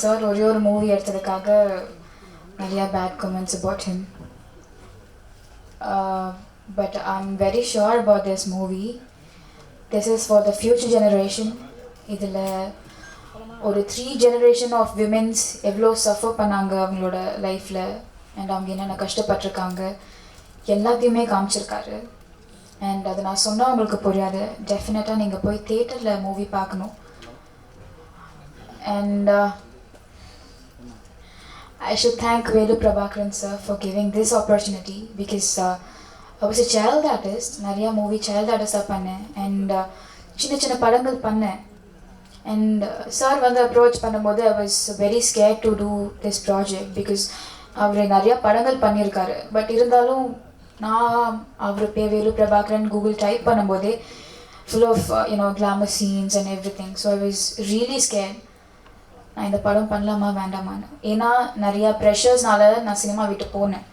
Sir ஒரே ஒரு movie எடுத்ததுக்காக நிறையா bad comments about him but I am very sure about this movie this is for the future generation இதில் ஒரு three generation of womens எவ்வளோ suffer பண்ணாங்க அவங்களோட லைஃப்பில் அண்ட் அவங்க என்னென்ன கஷ்டப்பட்டிருக்காங்க எல்லாத்தையுமே காமிச்சிருக்காரு. அண்ட் அது நான் சொன்னால் உங்களுக்கு புரியாது. டெஃபினட்டாக நீங்கள் போய் தேட்டரில் மூவி பார்க்கணும். And uh, I should thank Velu Prabhakaran sir for giving this opportunity because uh, I was a child artist. நிறைய மூவி சைல்ட் ஆர்டிஸ்டாக பண்ணேன். அண்ட் uh, சின்ன சின்ன படங்கள் பண்ணேன். அண்ட் சார் uh, வந்து அப்ரோச் பண்ணும்போது I was very scare to do this project because அவர் நிறையா படங்கள் பண்ணியிருக்காரு. பட் இருந்தாலும் நான் அவர் பே வேலு பிரபாகரன் கூகுள் டைப் பண்ணும்போதே full of you know glamour scenes and everything so I was really scare நான் இந்த படம் பண்ணலாமா வேண்டாமான்னு. ஏன்னா நிறையா ப்ரெஷர்ஸ்னால நான் சினிமா விட்டு போனேன்.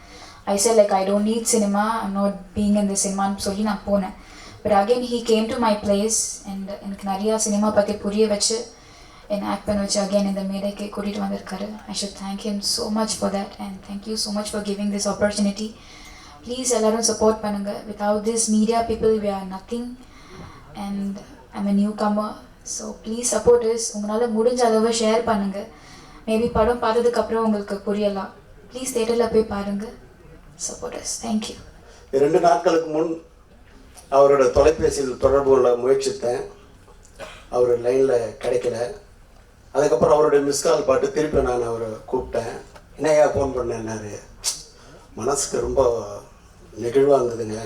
I say like I don't need cinema I'm not being இந்த சினிமான்னு சொல்லி நான் போனேன். But again he came to my place and எனக்கு நிறையா சினிமா பற்றி புரிய வச்சு என்னை ஆக்ட் பண்ண வச்சு அகெயின் இந்த மேடைக்கு கூட்டிகிட்டு வந்திருக்காரு. I should thank him so much for that and thank you so much for giving this opportunity please எல்லோரும் சப்போர்ட் பண்ணுங்கள் without this media people we are nothing and I'm a new comer so please supporters உங்களால் முடிஞ்ச அளவு share பண்ணுங்கள் maybe படம் பார்த்ததுக்கப்புறம் உங்களுக்கு புரியலாம். Please தேட்டரில் போய் பாருங்கள் சப்போர்ட்டர்ஸ் தேங்க்யூ ரெண்டு நாட்களுக்கு முன் அவரோட தொலைபேசியில் தொடர்பு கொள்ள முயற்சித்தேன். அவர் லைனில் கிடைக்கல. அதுக்கப்புறம் அவருடைய மிஸ்கால் பாட்டு திருப்பி நான் அவரை கூப்பிட்டேன். என்னையா ஃபோன் பண்ணேன்னாரு. மனசுக்கு ரொம்ப நெகிழ்வாக இருந்ததுங்க.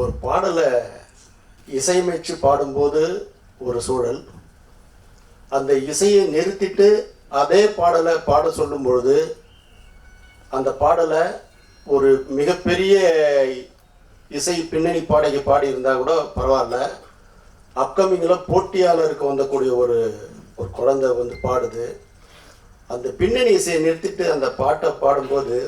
ஒரு பாடலை இசையமைச்சு பாடும்போது ஒரு சூழல். அந்த இசையை நிறுத்திட்டு அதே பாடலை பாட சொல்லும் பொழுது அந்த பாடலை ஒரு மிகப்பெரிய இசை பின்னணி பாடகி பாடியிருந்தால் கூட பரவாயில்ல. அப்கமிங்கில் போட்டியாளருக்கு வந்தக்கூடிய ஒரு ஒரு குழந்தை வந்து பாடுது. அந்த பின்னணி இசையை நிறுத்திட்டு அந்த பாட்டை பாடும்போது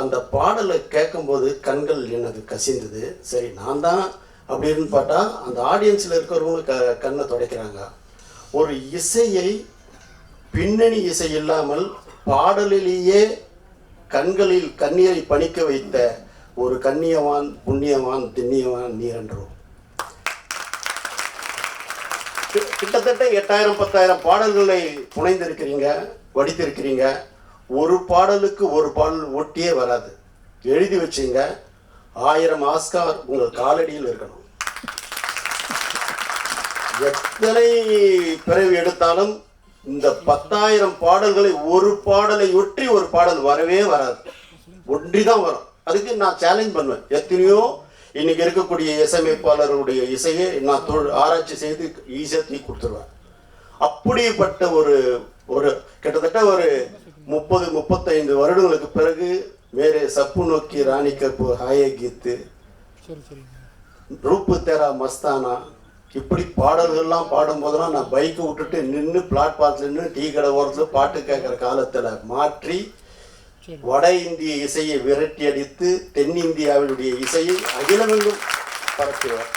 அந்த பாடலை கேட்கும்போது கண்கள் எனது கசிந்தது. சரி நான் தான் அப்படின்னு பார்த்தா அந்த ஆடியன்ஸில் இருக்கிறவங்க க கண்ணை துடைக்கிறாங்க. ஒரு இசையை பின்னணி இசை இல்லாமல் பாடலிலேயே கண்களில் கண்ணீரை பணிக்க வைத்த ஒரு கண்ணியவான் புண்ணியவான் திண்ணியவான் நீரன்றோம் கி- கிட்டத்தட்ட எட்டாயிரம் பத்தாயிரம் பாடல்களை புனைந்திருக்கிறீங்க வடித்திருக்கிறீங்க. ஒரு பாடலுக்கு ஒரு பாடல் ஒட்டியே வராது. எழுதி வச்சுங்க ஆயிரம் ஆஸ்கார் உங்கள் காலடியில் இருக்கணும். எத்தனை பிறவி எடுத்தாலும் இந்த பத்தாயிரம் பாடல்களை ஒரு பாடலை ஒற்றி ஒரு பாடல் வரவே வராது. ஒன்றி தான் வரும். அதுக்கு நான் சேலஞ்ச் பண்ணுவேன். எத்தனையோ இன்னைக்கு இருக்கக்கூடிய இசையமைப்பாளருடைய இசையை நான் தொழில் ஆராய்ச்சி செய்து ஈஸியாக தூக்கி கொடுத்துருவேன். அப்படிப்பட்ட ஒரு ஒரு கிட்டத்தட்ட ஒரு முப்பது முப்பத்தைந்து வருடங்களுக்கு பிறகு மேரே சப்பு நோக்கி ராணி கப்பு ஹாய கீத்து ரூப்பு தேரா மஸ்தானா இப்படி பாடல்கள்லாம் பாடும்போதெல்லாம் நான் பைக்கை விட்டுட்டு நின்று பிளாட்பாரத்தில் நின்று டீ கடை ஓரத்தில் பாட்டு கேட்குற காலத்தில் மாற்றி வட இந்திய இசையை விரட்டி அடித்து தென்னிந்தியாவினுடைய இசையை அகிலமெங்கும் பரப்புவேன்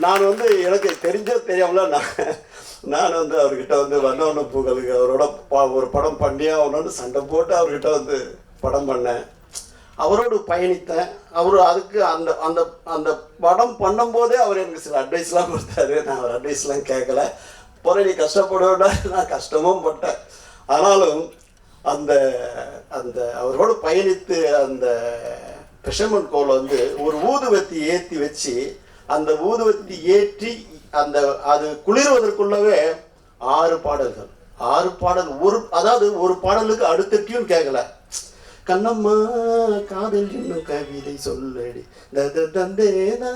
நான் வந்து எனக்கு தெரிஞ்ச தெரியாமல நான் நான் வந்து அவர்கிட்ட வந்து வண்ணவண்ண பூக்களுக்கு அவரோட பா ஒரு படம் பண்ணியே ஆகணும்னு சண்டை போட்டு அவர்கிட்ட வந்து படம் பண்ணேன் அவரோடு பயணித்தேன் அவர் அதுக்கு அந்த அந்த அந்த படம் பண்ணும்போதே அவர் எனக்கு சில அட்வைஸ்லாம் கொடுத்தாரு. நான் அவர் அட்வைஸ்லாம் கேட்கல போகிற நீ கஷ்டப்படுவேடா நான் கஷ்டமும் பட்டேன். ஆனாலும் அந்த அந்த அவரோடு பயணித்து அந்த ஃபிஷர்மன் கோல் வந்து ஒரு ஊதுவத்தி ஏற்றி வச்சு அந்த ஊதுவத்தி ஏற்றி அந்த அது குளிர்வதற்குள்ளவே ஆறு பாடல்கள். ஆறு பாடல் ஒரு அதாவது ஒரு பாடலுக்கு அடுத்த டியூன் கேட்கல கண்ணம்மா காதல் என்னும் கவிதை சொல்லடி. தத தந்தேதா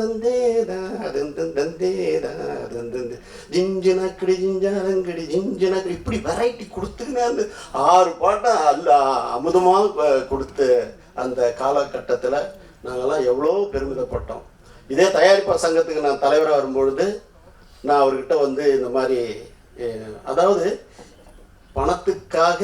தந்தேதா தந்தன் தந்தேதா தந்தந்து ஜிஞ்சனக்கடி ஜிஞ்சாலங்கடி ஜிஞ்சனக்கடி. இப்படி வெரைட்டி கொடுத்துக்கினே அந்த ஆறு பாட்டை அல்ல அமுதமாக கொடுத்த அந்த காலகட்டத்தில் நாங்கள்லாம் எவ்வளோ பெருமிதப்பட்டோம். இதே தயாரிப்பார் சங்கத்துக்கு நான் தலைவராக வரும்பொழுது நான் அவர்கிட்ட வந்து இந்த மாதிரி அதாவது பணத்துக்காக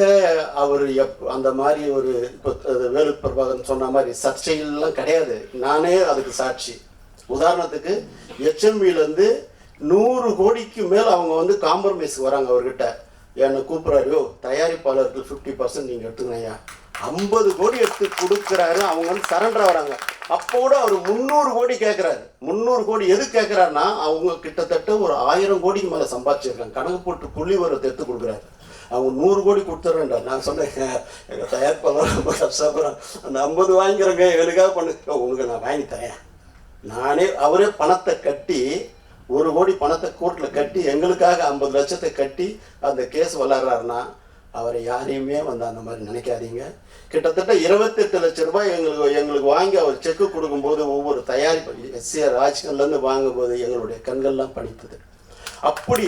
அவர் எப் அந்த மாதிரி ஒரு இப்போ வேலு பிரபாகரன் சொன்ன மாதிரி சர்ச்சைகள்லாம் கிடையாது. நானே அதுக்கு சாட்சி. உதாரணத்துக்கு HMV நூறு கோடிக்கு மேல் அவங்க வந்து காம்ப்ரமைஸ் வராங்க அவர்கிட்ட. என்னை கூப்பிட்றாரு "யோ, தயாரிப்பாளருக்கு ஃபிஃப்டி பர்சன்ட் நீங்கள் எடுத்துக்கணையா ஐம்பது கோடி எடுத்து கொடுக்குறாரு அவங்க வந்து சரண்டர் வராங்க. அப்போ கூட அவர் முந்நூறு கோடி கேட்குறாரு முந்நூறு கோடி எது கேட்குறாருன்னா அவங்க கிட்டத்தட்ட ஒரு ஆயிரம் கோடிக்கு மேலே சம்பாதிச்சிருக்காங்க. கணக்கு போட்டு புள்ளி வரத்தை எடுத்து கொடுக்குறாரு. அவங்க நூறு கோடி கொடுத்துட்றேன்டா நான் சொன்னேன் எங்கள் தயாரிப்பாளர் ரொம்ப கஷ்டப்படுறேன் அந்த ஐம்பது வாங்கிக்கிறேங்க எங்களுக்காக பண்ணு. உங்களுக்கு நான் வாங்கி தரேன். நானே அவரே பணத்தை கட்டி ஒரு கோடி பணத்தை கோர்ட்டில் கட்டி எங்களுக்காக ஐம்பது லட்சத்தை கட்டி அந்த கேஸ் விளாட்றாருன்னா அவரை யாரையுமே வந்து அந்த மாதிரி நினைக்காதீங்க. கிட்டத்தட்ட இருபத்தெட்டு லட்ச ரூபாய் எங்களுக்கு எங்களுக்கு வாங்கி அவர் செக்கு கொடுக்கும்போது ஒவ்வொரு தயாரிப்பு எஸ்சிஆர் ராஜ்கன்லேருந்து வாங்கும்போது எங்களுடைய கண்கள்லாம் பணித்தது அப்படி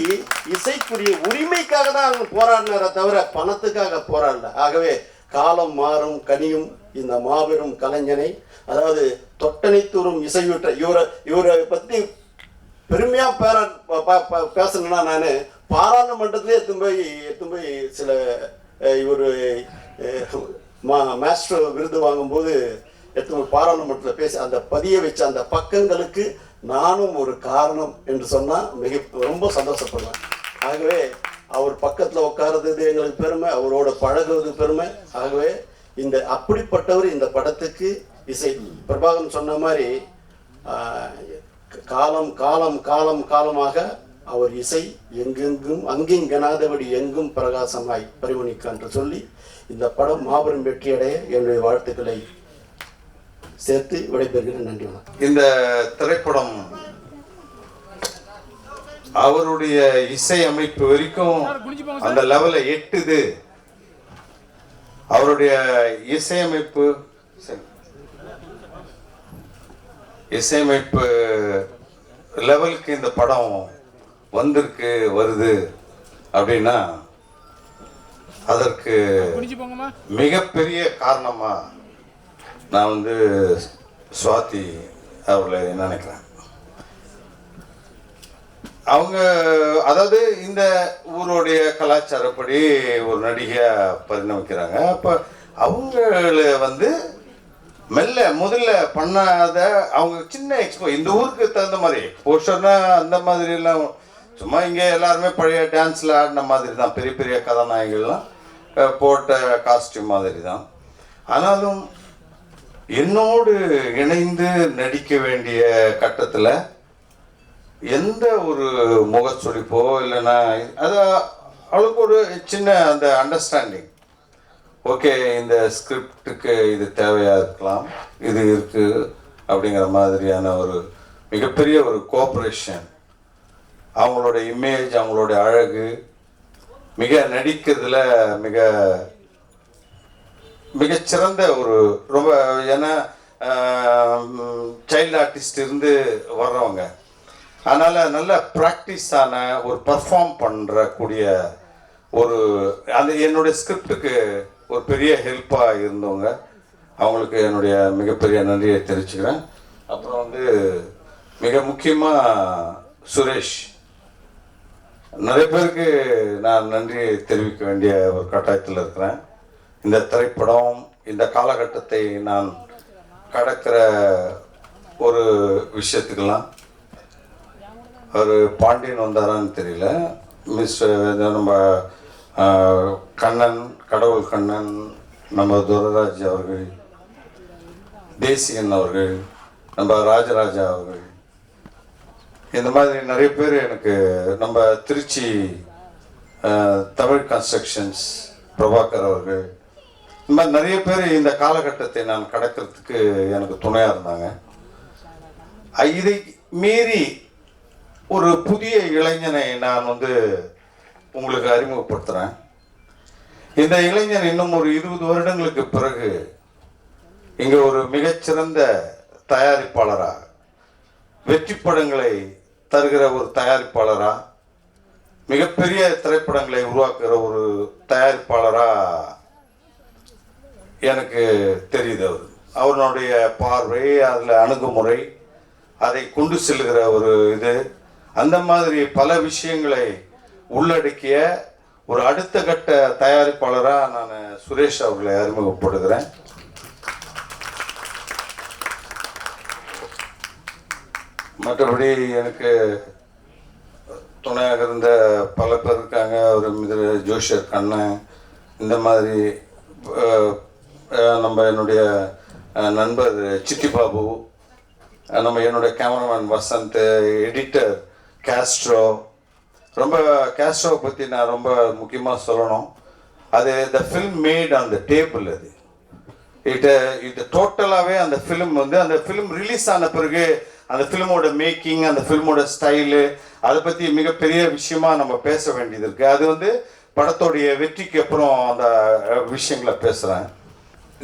இசைக்குரிய உரிமைக்காக தான் அவங்க போராடினாரே தவிர பணத்துக்காக போராடல. ஆகவே காலம் மாறும் கனியும் இந்த மாபெரும் கலைஞனை அதாவது தொட்டனைத்தூரும் இசையுற்ற இவரை இவரை பற்றி பெருமையா பேரா பேசணும்னா நான் பாராளுமன்றத்திலே எடுத்து போய் எடுத்து போய் சில இவர் மா மாஸ்டர் விருது வாங்கும்போது எடுத்து போய் பாராளுமன்றத்தில் பேசி அந்த பதிய வச்ச அந்த பக்கங்களுக்கு நானும் ஒரு காரணம் என்று சொன்னால் மிக ரொம்ப சந்தோஷப்படுவேன். ஆகவே அவர் பக்கத்தில் உட்கார்றது எங்களுக்கு பெருமை அவரோட பழகுவது பெருமை. ஆகவே இந்த அப்படிப்பட்டவர் இந்த படத்துக்கு இசை பிரபாகரன் சொன்ன மாதிரி காலம் காலம் காலம் காலமாக அவர் இசை எங்கெங்கும் அங்கிங்கனாதபடி எங்கும் பிரகாசமாய் பரிமணிக்க என்று சொல்லி இந்த படம் மாபெரும் வெற்றியடைய என்னுடைய வாழ்த்துக்களை சேர்த்து விடைபெறுகிறேன். நன்றி வணக்கம். இந்த திரைப்படம் அவருடைய இசை அமைப்பு வரைக்கும் அந்த லெவலை எட்டுது. அவருடைய இசையமைப்பு. இசையமைப்பு லெவலுக்கு இந்த படம் வந்திருக்கு வருது அப்படின்னா அதற்கு மிகப்பெரிய காரணமா நான் வந்து சுவாதி அவர்களை நினைக்கிறேன். அவங்க அதாவது இந்த ஊருடைய கலாச்சாரப்படி ஒரு நடிகையாக பரிணமிக்கிறாங்க. அப்போ அவங்கள வந்து மெல்ல முதல்ல பண்ணாத அவங்க சின்ன எக்ஸ்போ இந்த ஊருக்கு தகுந்த மாதிரி போஸ்டர்னா அந்த மாதிரி எல்லாம் சும்மா இங்கே எல்லாருமே பழைய டான்ஸில் ஆடின மாதிரி தான் பெரிய பெரிய கதாநாயகிகள்லாம் போட்ட காஸ்டியூம் மாதிரி தான் ஆனாலும் என்னோடு இணைந்து நடிக்க வேண்டிய கட்டத்தில் எந்த ஒரு முகச்சுளிப்போ இல்லைன்னா அது அவளுக்கு ஒரு சின்ன அந்த அண்டர்ஸ்டாண்டிங் ஓகே இந்த ஸ்கிரிப்டுக்கு இது தேவையாக இருக்கலாம் இது இருக்குது அப்படிங்கிற மாதிரியான ஒரு மிகப்பெரிய ஒரு கோஆப்ரேஷன் அவங்களோட இமேஜ் அவங்களோட அழகு மிக நடிக்கிறதுல மிக மிகச்சிறந்த ஒரு ரொம்ப ஏன்னா சைல்டு ஆர்டிஸ்ட் இருந்து வர்றவங்க. அதனால் நல்ல ப்ராக்டிஸான ஒரு பர்ஃபார்ம் பண்ணுறக்கூடிய ஒரு அந்த என்னுடைய ஸ்கிரிப்டுக்கு ஒரு பெரிய ஹெல்ப்பாக இருந்தவங்க. அவங்களுக்கு என்னுடைய மிகப்பெரிய நன்றியை தெரிவிச்சுக்கிறேன். அப்புறம் வந்து மிக முக்கியமாக சுரேஷ். நிறைய பேருக்கு நான் நன்றி தெரிவிக்க வேண்டிய ஒரு கட்டாயத்தில் இருக்கிறேன். இந்த திரைப்படம் இந்த காலகட்டத்தை நான் கடக்கிற ஒரு விஷயத்துக்கெல்லாம் அவர் பாண்டியன் வந்தாரான்னு தெரியல. மிஸ் நம்ம கண்ணன் கடவுள் கண்ணன் நம்ம துரராஜ் அவர்கள் தேசியன் அவர்கள் நம்ம ராஜராஜா அவர்கள். இந்த மாதிரி நிறைய பேர் எனக்கு நம்ம திருச்சி தமிழ் கன்ஸ்ட்ரக்ஷன்ஸ் பிரபாகர் அவர்கள் இந்த மாதிரி நிறைய பேர் இந்த காலகட்டத்தை நான் கடக்கிறதுக்கு எனக்கு துணையாக இருந்தாங்க. இதை மீறி ஒரு புதிய இளைஞனை நான் வந்து உங்களுக்கு அறிமுகப்படுத்துகிறேன் இந்த இளைஞன் இன்னும் ஒரு இருபது வருடங்களுக்கு பிறகு இங்கே ஒரு மிகச்சிறந்த தயாரிப்பாளராக வெற்றி படங்களை தருகிற ஒரு தயாரிப்பாளராக மிகப்பெரிய திரைப்படங்களை உருவாக்குகிற ஒரு தயாரிப்பாளராக எனக்கு தெரியுது அவர் அவருடைய பார்வை அதில் அணுகுமுறை அதை கொண்டு செல்லுகிற ஒரு இது அந்த மாதிரி பல விஷயங்களை உள்ளடக்கிய ஒரு அடுத்த கட்ட தயாரிப்பாளராக நான் சுரேஷ் அவர்களை அறிமுகப்படுகிறேன் மற்றபடி எனக்கு துணையாக இருந்த பல பேர் இருக்காங்க. ஒரு மிதிர ஜோஷர் கண்ணன் இந்த மாதிரி நம்ம என்னுடைய நண்பர் சிட்டி பாபு நம்ம என்னுடைய கேமராமேன் வசந்த் எடிட்டர் கேஸ்ட்ரோ ரொம்ப கேஸ்ட்ரோவை பற்றி நான் ரொம்ப முக்கியமாக சொல்லணும். அது the film made on the table அது. இது இது டோட்டலாகவே அந்த ஃபிலிம் வந்து அந்த ஃபிலிம் ரிலீஸ் ஆன பிறகு அந்த ஃபிலிமோட மேக்கிங் அந்த ஃபிலிமோட ஸ்டைலு அதை பற்றி மிகப்பெரிய விஷயமா நம்ம பேச வேண்டியது இருக்குது அது வந்து படத்தோடைய வெற்றிக்கு அப்புறம் அந்த விஷயங்களை பேசுகிறேன்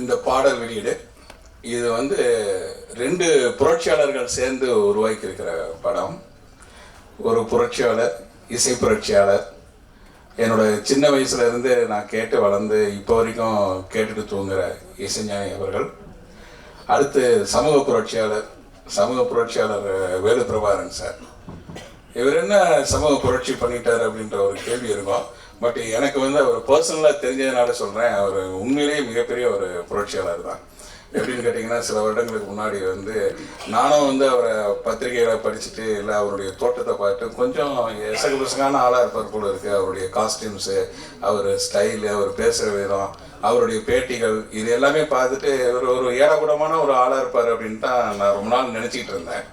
இந்த பாடல் வெளியீடு. இது வந்து ரெண்டு புரட்சியாளர்கள் சேர்ந்து உருவாக்கி இருக்கிற படம். ஒரு புரட்சியாளர் இசை புரட்சியாளர். என்னோட சின்ன வயசுல இருந்து நான் கேட்டு வளர்ந்து இப்போ வரைக்கும் கேட்டுட்டு தூங்குற இசைஞானி அவர்கள். அடுத்து சமூக புரட்சியாளர் சமூக புரட்சியாளர் வேலு பிரபாகரன் சார். இவர் என்ன சமூக புரட்சி பண்ணிட்டார் அப்படின்ற ஒரு கேள்வி இருக்கும். பட் எனக்கு வந்து அவர் பர்சனலாக தெரிஞ்சதுனால சொல்கிறேன் அவர் உண்மையிலேயே மிகப்பெரிய ஒரு புரட்சியாளர் தான். எப்படின்னு கேட்டிங்கன்னா சில வருடங்களுக்கு முன்னாடி வந்து நானும் வந்து அவரை பத்திரிகைகளை படிச்சுட்டு இல்லை அவருடைய தோட்டத்தை பார்த்து கொஞ்சம் எசகு பசங்கான ஆளாக இருப்பார் போல இருக்குது அவருடைய காஸ்டியூம்ஸு அவர் ஸ்டைலு அவர் பேசுகிற விதம் அவருடைய பேட்டிகள் இது எல்லாமே பார்த்துட்டு ஒரு ஒரு ஏழகுடமான ஒரு ஆளாக இருப்பார் அப்படின்ட்டு தான் நான் ரொம்ப நாள் நினச்சிக்கிட்டு இருந்தேன்.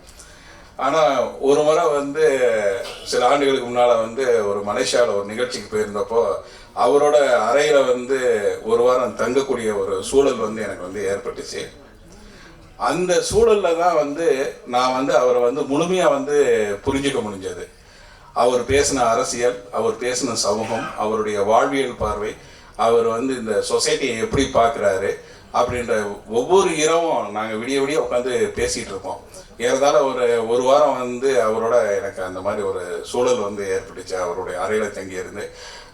ஆனால் ஒரு முறை வந்து சில ஆண்டுகளுக்கு முன்னால் வந்து ஒரு மலேசியாவில் ஒரு நிகழ்ச்சிக்கு போயிருந்தப்போ அவரோட அறையில் வந்து ஒரு வாரம் தங்கக்கூடிய ஒரு சூழல் வந்து எனக்கு வந்து ஏற்பட்டுச்சு. அந்த சூழலில் தான் வந்து நான் வந்து அவரை வந்து முழுமையாக வந்து புரிஞ்சுக்க முடிஞ்சது. அவர் பேசின அரசியல் அவர் பேசின சமூகம் அவருடைய வாழ்வியல் பார்வை அவர் வந்து இந்த சொசைட்டியை எப்படி பார்க்குறாரு அப்படின்ற ஒவ்வொரு இரவும் நாங்கள் விடிய விடிய உட்காந்து பேசிகிட்டு இருப்போம். ஏறதால ஒரு ஒரு வாரம் வந்து அவரோட எனக்கு அந்த மாதிரி ஒரு சூழல் வந்து ஏற்பட்டுச்சு. அவருடைய அறையில் தங்கியிருந்து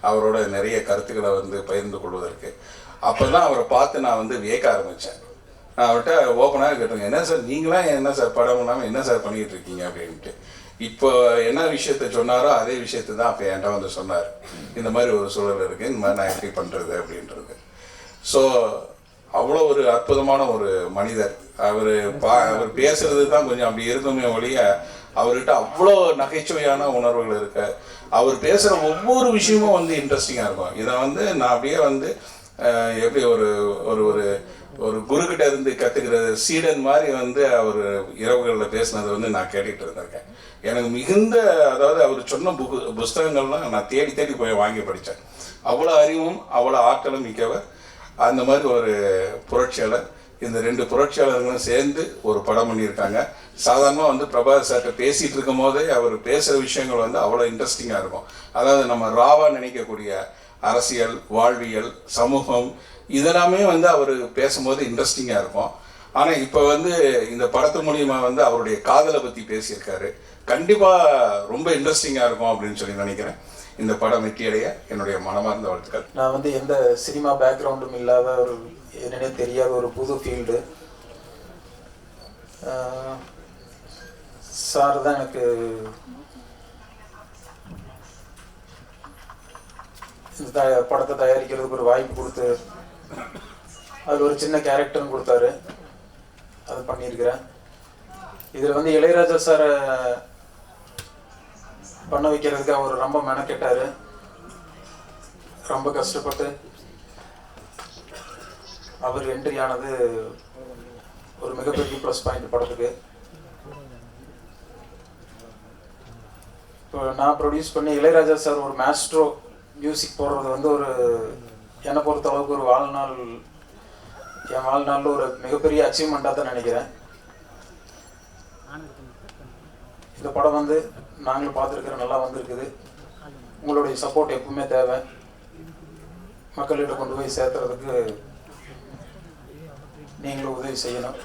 அவரோட நிறைய கருத்துக்களை வந்து பகிர்ந்து கொள்வதற்கு. அப்போ தான் அவரை பார்த்து நான் வந்து வியக்க ஆரம்பித்தேன் நான் அவர்கிட்ட ஓப்பனாக கேட்டேன் என்ன சார் நீங்களாம் என்ன சார் படம் இல்லாமல் என்ன சார் பண்ணிகிட்டு இருக்கீங்க? அப்படின்ட்டு. இப்போ என்ன விஷயத்த சொன்னாரோ அதே விஷயத்தை தான் அப்போ என்கிட்ட வந்து சொன்னார். இந்த மாதிரி ஒரு சூழல் இருக்குது இந்த மாதிரி நான் எப்படி பண்ணுறது அப்படின்றது. ஸோ அவ்வளோ ஒரு அற்புதமான ஒரு மனிதர். அவர் பா அவர் பேசுறது தான் கொஞ்சம் அப்படி இருக்குமே ஒழிய அவர்கிட்ட அவ்வளோ நகைச்சுவையான உணர்வுகள் இருக்கு அவர் பேசுகிற ஒவ்வொரு விஷயமும் வந்து இன்ட்ரெஸ்டிங்காக இருக்கும். இதை வந்து நான் அப்படியே வந்து எப்படி ஒரு ஒரு ஒரு ஒரு குருக்கிட்ட இருந்து கற்றுக்கிற சீடன் மாதிரி வந்து அவர் இரவுகளில் பேசினதை வந்து நான் கேட்டுகிட்டு இருந்திருக்கேன். எனக்கு மிகுந்த அதாவது அவர் சொன்ன புக்கு புஸ்தகங்கள்லாம் நான் தேடி தேடி போய் வாங்கி படித்தேன் அவ்வளோ அறிவும் அவ்வளோ ஆற்றலும் மிக்கவர். அந்த மாதிரி ஒரு புரட்சியாளர். இந்த ரெண்டு புரட்சியாளர்களும் சேர்ந்து ஒரு படம் பண்ணியிருக்காங்க. சாதாரணமாக வந்து பிரபாகர் சார்கிட்ட பேசிகிட்டு இருக்கும் போதே அவர் பேசுகிற விஷயங்கள் வந்து அவ்வளோ இன்ட்ரெஸ்டிங்காக இருக்கும். அதாவது நம்ம ராவா நினைக்கக்கூடிய அரசியல் வாழ்வியல் சமூகம் இதெல்லாமே வந்து அவர் பேசும்போது இன்ட்ரெஸ்டிங்காக இருக்கும். ஆனால் இப்போ வந்து இந்த படத்து மூலியமாக வந்து அவருடைய காதலை பற்றி பேசியிருக்காரு. கண்டிப்பாக ரொம்ப இன்ட்ரெஸ்டிங்காக இருக்கும் அப்படின்னு சொல்லி நினைக்கிறேன். இந்த படம் வெற்றியடைய என்னுடைய மனமார்ந்த வாழ்த்துக்கள். நான் வந்து எந்த சினிமா பேக்ரவுண்டும் இல்லாத ஒரு என்னன்னே தெரியாத ஒரு புது ஃபீல்டு சார் தான் எனக்கு இந்த படத்தை தயாரிக்கிறதுக்கு ஒரு வாய்ப்பு கொடுத்து அதில் ஒரு சின்ன கேரக்டரும் கொடுத்தாரு. அது பண்ணியிருக்கிறேன். இதில் வந்து இளையராஜா சாரை பண்ண வைக்கிறதுக்கு அவர் ரொம்ப மெனக்கெட்டாரு. ரொம்ப கஷ்டப்பட்டு அவர் என்ட்ரி ஆனது ஒரு மிகப்பெரிய ப்ளஸ் பாயிண்ட் படத்துக்கு. இப்போ நான் ப்ரொடியூஸ் பண்ணி இளையராஜா சார் ஒரு மேஸ்ட்ரோ மியூசிக் போடுறது வந்து ஒரு என்னை பொறுத்த அளவுக்கு ஒரு வாழ்நாள் என் வாழ்நாளில் ஒரு மிகப்பெரிய அச்சீவ்மெண்ட்டாக தான் நினைக்கிறேன். இந்த படம் வந்து நாங்களும் பார்த்துருக்குறோம் நல்லா வந்திருக்குது. உங்களுடைய சப்போர்ட் எப்பவுமே தேவை. மக்கள்கிட்ட கொண்டு போய் சேர்த்துறதுக்கு நீங்களும் உதவி செய்யணும்.